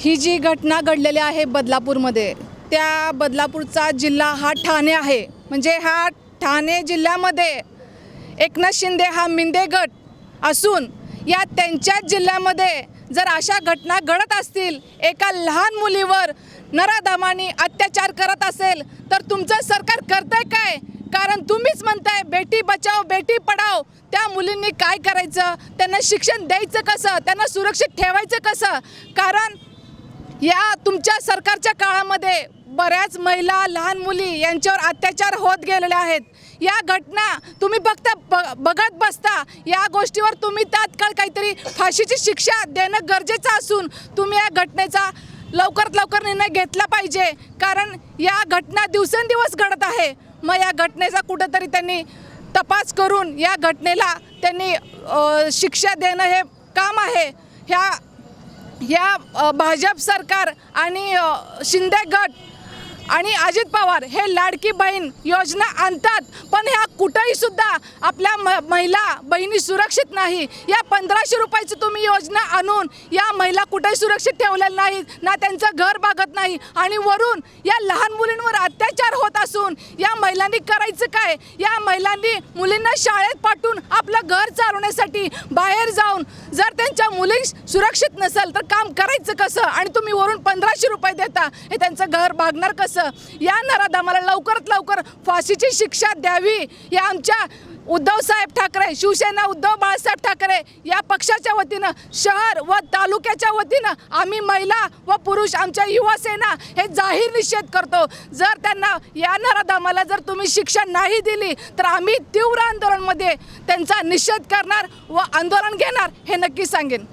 ही जी घटना घडलेली आहे बदलापूरमध्ये त्या बदलापूरचा जिल्हा हा ठाणे आहे. म्हणजे हा ठाणे जिल्ह्यामध्ये एकनाथ शिंदे हा मिंदे गट असून या त्यांच्याच जिल्ह्यामध्ये जर अशा घटना घडत असतील एका लहान मुलीवर नराधामानी अत्याचार करत असेल तर तुमचं सरकार करतंय काय? कारण तुम्हीच म्हणताय बेटी बचाव बेटी पढाव त्या मुलींनी काय करायचं? त्यांना शिक्षण द्यायचं कसं? त्यांना सुरक्षित ठेवायचं कसं? कारण या तुमच्या सरकारच्या काळामध्ये बऱ्याच महिला लहान मुली यांच्यावर अत्याचार होत गेलेले आहेत. या घटना तुम्ही बघता ब बघत बसता. या गोष्टीवर तुम्ही तात्काळ काहीतरी फाशीची शिक्षा देणं गरजेचं असून तुम्ही या घटनेचा लवकरात लवकर निर्णय घेतला पाहिजे. कारण या घटना दिवसेंदिवस घडत आहे. मग या घटनेचा कुठंतरी त्यांनी तपास करून या घटनेला त्यांनी शिक्षा देणं हे काम आहे. ह्या या भाजप सरकार आणि शिंदे गट आणि अजित पवार हे लाडकी बहीण योजना आणतात. पण ह्या कुठंही सुद्धा आपल्या म महिला बहिणी सुरक्षित नाही. या पंधराशे रुपयाची तुम्ही योजना आणून या महिला कुठेही सुरक्षित ठेवलेल्या नाहीत ना त्यांचं घर बागत नाही आणि वरून या लहान मुलींवर अत्याचार होत असून या महिलांनी करायचं काय? या महिलांनी मुलींना शाळेत पाठवून आपलं घर चालवण्यासाठी बाहेर जाऊन जर त्यांच्या मुली सुरक्षित नसेल तर काम करायचं कसं? आणि तुम्ही वरून पंधराशे रुपये देता हे त्यांचं घर भागणार कसं? या नराधामाला लवकरात लवकर फाशीची शिक्षा द्यावी. या आमच्या उद्धव साहेब ठाकरे शिवसेना उद्धव बाळासाहेब ठाकरे या पक्षाच्या वतीनं शहर व तालुक्याच्या वतीनं आम्ही महिला व पुरुष आमच्या युवासेना हे जाहीर निषेध करतो. जर त्यांना या नराधामाला जर तुम्ही शिक्षा नाही दिली तर आम्ही तीव्र आंदोलनमध्ये त्यांचा निषेध करणार व आंदोलन घेणार हे नक्की सांगेन.